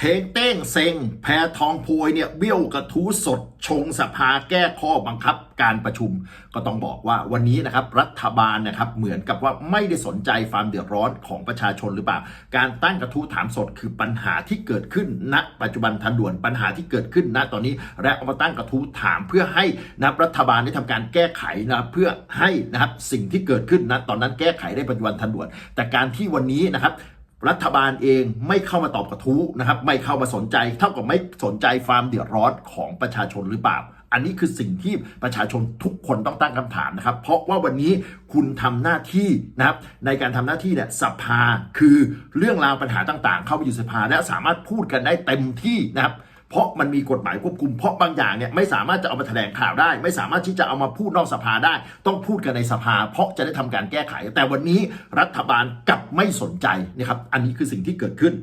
เทงเต้งเซ็ง แพทองโพยเนี่ยเบี้ยวกระทู้สด ชงสภาแก้ข้อบังคับการประชุม ก็ต้องบอกว่าวันนี้นะครับรัฐบาลนะครับเหมือนกับว่าไม่ได้สนใจความเดือดร้อนของประชาชนหรือเปล่า การตั้งกระทู้ถามสดคือปัญหาที่เกิดขึ้นณ ปัจจุบันทันด่วนปัญหาที่เกิดขึ้นณตอนนี้ และเอามาตั้งกระทู้ถามเพื่อให้นะรัฐบาลได้ทำการแก้ไขนะเพื่อให้นะครับสิ่งที่เกิดขึ้นณตอนนั้นแก้ไขได้ปัจจุบันทันด่วน แต่การที่วันนี้นะครับ รัฐบาลเองไม่เข้ามาตอบกระทู้นะครับ ไม่เข้ามาสนใจ เท่ากับไม่สนใจความเดือดร้อนของประชาชนหรือเปล่า อันนี้คือสิ่งที่ประชาชนทุกคนต้องตั้งคำถามนะครับ เพราะว่าวันนี้คุณทำหน้าที่นะครับ ในการทำหน้าที่เนี่ยสภาคือเรื่องราวปัญหาต่างๆ เข้าไปอยู่สภาและสามารถพูดกันได้เต็มที่นะครับ เพราะมันมีกฎหมายควบคุม เพราะบางอย่างเนี่ยไม่สามารถจะเอามาแถลงข่าวได้ ไม่สามารถที่จะเอามาพูดนอกสภาได้ ต้องพูดกันในสภา เพราะจะได้ทำการแก้ไข แต่วันนี้รัฐบาลกลับไม่สนใจนะครับ อันนี้คือสิ่งที่เกิดขึ้น